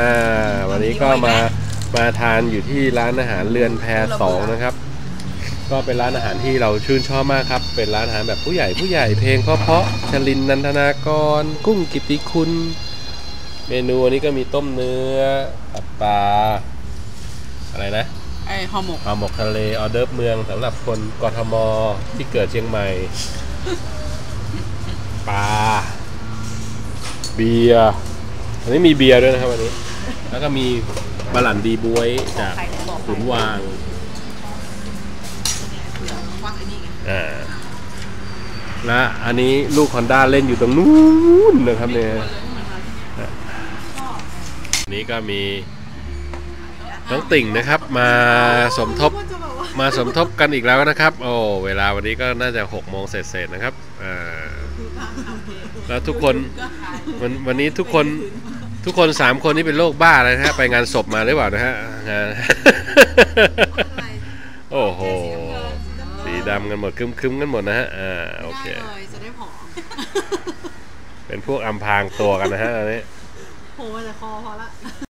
อ่าวันนี้ก็มามาทานอยู่ที่ร้านอาหารเรือนแพสองนะครับ ก็เป็นร้านอาหารที่เราชื่นชอบมากครับ เป็นร้านอาหารแบบผู้ใหญ่ผู้ใหญ่เพลงเพราะๆชลินนันทนากร กุ้งกิติคุณ เมนูอันนี้ก็มีต้มเนื้อผัดปลาอะไรนะไอห่อหมกปลาหมกทะเลออเดิร์ฟเมืองสำหรับคนกทมที่เกิดเชียงใหม่ปลาเบียร์ อันนี้มีเบียร์ด้วยนะครับวันนี้ แล้วก็มีบะหลันดีบวยจากขุนวางควักไอ้นี่ไงอ่าและอันนี้ลูกคอนด้าเล่นอยู่ตรงนู้นนะครับเนี่ยนี้ก็มีน้องติ่งนะครับ มาสมทบมาสมทบกันอีกแล้วนะครับ โอ้เวลาวันนี้ก็น่าจะหกโมงเสร็จๆนะครับอ่าแล้วทุกคนวันวันนี้ทุกคน ทุกคนสามคนที่เป็นโรคบ้าเลยนะฮะ ไปงานศพมาหรือเปล่านะฮะงานโอ้โห สีดำกันหมดคึมๆกันหมดนะฮะ อ่า โอเคได้เลยจะได้ผอม เป็นพวกอำพรางตัวกันนะฮะอันนี้โหแต่คอพอละ